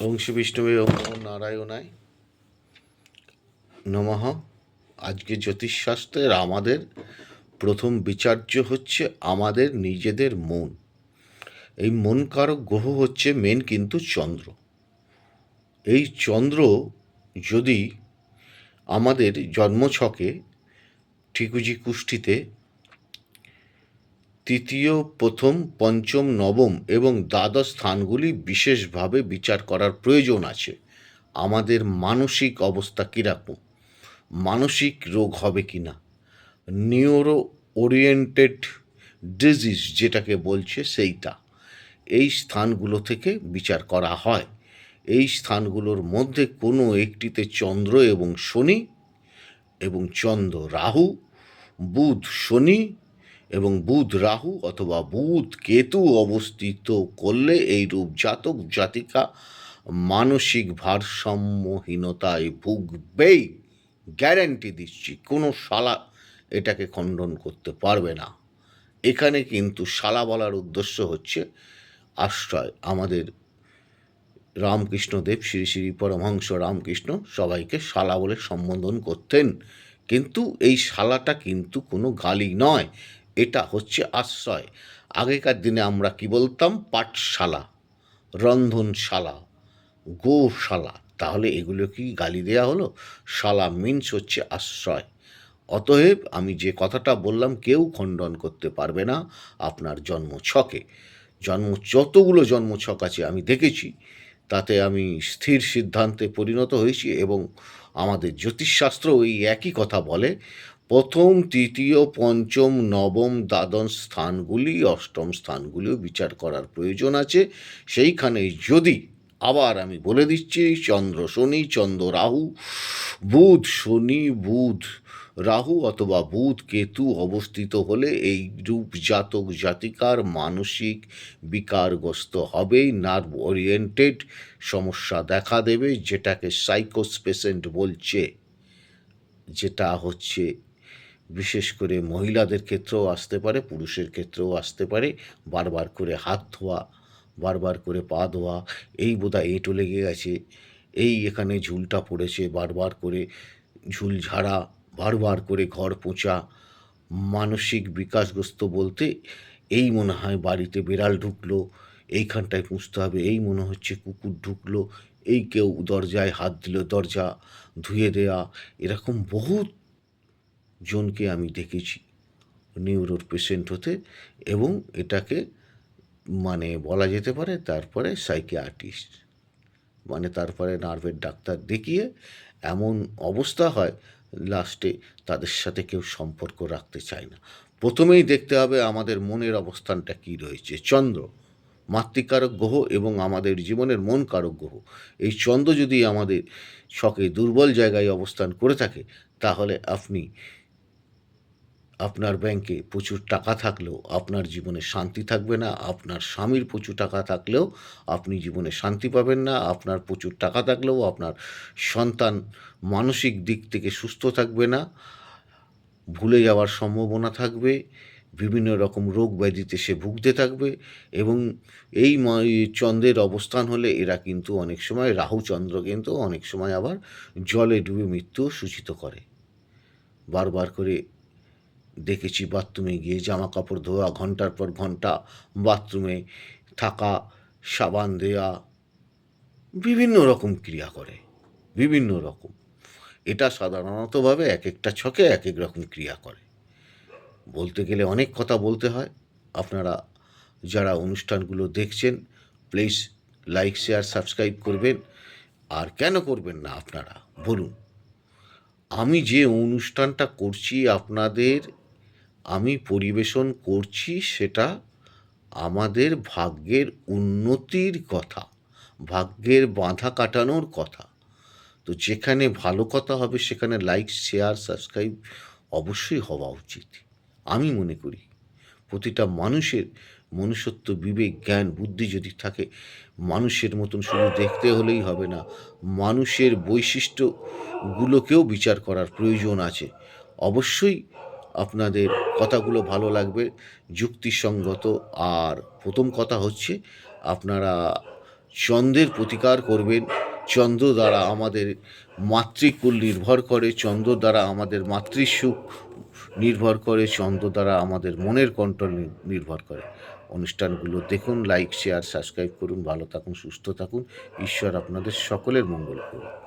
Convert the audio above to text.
শ্রী বিষ্ণুবে নারায়ণায় নমঃ। আজকে জ্যোতিষশাস্ত্রের আমাদের প্রথম বিচার্য হচ্ছে আমাদের নিজেদের মন। এই মন কারক গ্রহ হচ্ছে মেন কিন্তু চন্দ্র। এই চন্দ্র যদি আমাদের জন্মছকে ঠিকুজি কুষ্ঠিতে তৃতীয়, প্রথম, পঞ্চম, নবম এবং দ্বাদশ স্থানগুলি বিশেষভাবে বিচার করার প্রয়োজন আছে। আমাদের মানসিক অবস্থা কীরকম? মানসিক রোগ হবে কি না নিউরো ওরিয়েন্টেড ডিজিজ যেটাকে বলছে সেইটা। এই স্থানগুলো থেকে বিচার করা হয়। এই স্থানগুলোর মধ্যে কোনো একটিতে চন্দ্র এবং শনি এবং চন্দ্র রাহু, বুধ, শনি এবং বুধ রাহু অথবা বুধ কেতু অবস্থিত করলে এই রূপ জাতক, জাতিকা মানসিক ভারসাম্যহীনতায় ভুগবেই। গ্যারেন্টি দিচ্ছি, কোনো শালা এটাকে খণ্ডন করতে পারবে না। এখানে কিন্তু শালা বলার উদ্দেশ্য হচ্ছে আশ্রয়। আমাদের রামকৃষ্ণদেব শ্রী শ্রী পরমহংস রামকৃষ্ণ সবাইকে শালা বলে সম্বোধন করতেন। কিন্তু এই শালাটা কিন্তু কোনো গালি নয়। এটা হচ্ছে আশ্রয়। আগেকার দিনে আমরা কি বলতাম? পাঠশালা, রন্ধনশালা, গোশালা। তাহলে এগুলো কি গালি দেয়া হলো? শালা মিন্স হচ্ছে আশ্রয়। অতএব আমি যে কথাটা বললাম, কেউ খণ্ডন করতে পারবে না আপনার জন্ম ছকে জন্ম, যতগুলো জন্ম ছক আছে আমি দেখেছি, তাতে আমি স্থির সিদ্ধান্তে পরিণত হয়েছি এবং আমাদের জ্যোতিষশাস্ত্র ওই একই কথা বলে। প্রথম, তৃতীয়, পঞ্চম, নবম দ্বাদশ স্থানগুলি, অষ্টম স্থানগুলিও বিচার করার প্রয়োজন আছে। সেইখানে যদি, আবার আমি বলে দিচ্ছি, চন্দ্র শনি, চন্দ্র রাহু, বুধ শনি, বুধ রাহু অথবা বুধ কেতু অবস্থিত হলে এই রূপ জাতক জাতিকার মানসিক বিকারগ্রস্ত হবেই নার্ভ ওরিয়েন্টেড সমস্যা দেখা দেবে, যেটাকে সাইকোস পেশেন্ট বলছে, যেটা হচ্ছে বিশেষ করে মহিলাদের ক্ষেত্রেও আসতে পারে, পুরুষের ক্ষেত্রেও আসতে পারে। বারবার করে হাত ধোয়া, বারবার করে পা ধোয়া, এই বোধহয় এঁটো লেগে গেছে। এই এখানে ঝুলটা পড়েছে, বারবার করে ঝুল ঝাড়া, বারবার করে ঘর পোঁচা। মানসিক বিকাশগ্রস্ত বলতে এই মনে হয় বাড়িতে বিড়াল ঢুকলো, এইখানটায় পুষতে হবে, এই মনে হচ্ছে কুকুর ঢুকলো, এই কেউ দরজায় হাত দিল, দরজা ধুয়ে দেয়া। এরকম বহুত জনকে আমি দেখেছি নিউরোর পেশেন্ট হতে এবং এটাকে মানে বলা যেতে পারে তারপরে সাইকিয়াট্রিস্ট মানে তারপরে নার্ভের ডাক্তার দেখিয়ে এমন অবস্থা হয় লাস্টে তাদের সাথে কেউ সম্পর্ক রাখতে চায় না। প্রথমেই দেখতে হবে আমাদের মনের অবস্থানটা কী রয়েছে। চন্দ্র মাতৃকারক গ্রহ এবং আমাদের জীবনের মন কারক গ্রহ। এই চন্দ্র যদি আমাদের শখে দুর্বল জায়গায় অবস্থান করে থাকে তাহলে আপনি আপনার ব্যাংকে প্রচুর টাকা থাকলেও আপনার জীবনে শান্তি থাকবে না, আপনার স্বামীর প্রচুর টাকা থাকলেও আপনি জীবনে শান্তি পাবেন না, আপনার প্রচুর টাকা থাকলেও আপনার সন্তান মানসিক দিক থেকে সুস্থ থাকবে না, ভুলে যাওয়ার সম্ভাবনা থাকবে, বিভিন্ন রকম রোগ ব্যাধিতে সে ভুগতে থাকবে এবং এই চন্দ্রের অবস্থান হলে এরা কিন্তু অনেক সময় রাহু চন্দ্র কিন্তু অনেক সময় আবার জলে ডুবে মৃত্যুও সূচিত করে। বারবার করে দেখেছি বাথরুমে গিয়ে জামা কাপড় ধোয়া, ঘণ্টার পর ঘণ্টা বাথরুমে থাকা, সাবান দেয়া, বিভিন্ন রকম ক্রিয়া করে, বিভিন্ন রকম। এটা সাধারণতভাবে এক একটা ছকে এক এক রকম ক্রিয়া করে। বলতে গেলে অনেক কথা বলতে হয়। আপনারা যারা অনুষ্ঠানগুলো দেখছেন প্লিজ লাইক শেয়ার সাবস্ক্রাইব করবেন। আর কেন করবেন না আপনারা? বলুন। আমি যে অনুষ্ঠানটা করছি আপনাদের আমি পরিবেশন করছি সেটা আমাদের ভাগ্যের উন্নতির কথা, ভাগ্যের বাঁধা কাটানোর কথা। তো যেখানে ভালো কথা হবে সেখানে লাইক শেয়ার সাবস্ক্রাইব অবশ্যই হওয়া উচিত। আমি মনে করি প্রতিটা মানুষের মনুষ্যত্ব, বিবেক, জ্ঞান, বুদ্ধি যদি থাকে, মানুষের মতন শুধু দেখতে হলেই হবে না, মানুষের বৈশিষ্ট্যগুলোকেও বিচার করার প্রয়োজন আছে। অবশ্যই আপনাদের কথাগুলো ভালো লাগবে, যুক্তিসঙ্গত। আর প্রথম কথা হচ্ছে, আপনারা চন্দ্রের প্রতিকার করবেন। চন্দ্র দ্বারা আমাদের মাতৃকুল নির্ভর করে, চন্দ্র দ্বারা আমাদের মাতৃসুখ নির্ভর করে, চন্দ্র দ্বারা আমাদের মনের কন্ট্রোল নির্ভর করে। অনুষ্ঠানগুলো দেখুন, লাইক, শেয়ার, সাবস্ক্রাইব করুন, ভালো থাকুন, সুস্থ থাকুন। ঈশ্বর আপনাদের সকলের মঙ্গল করুন।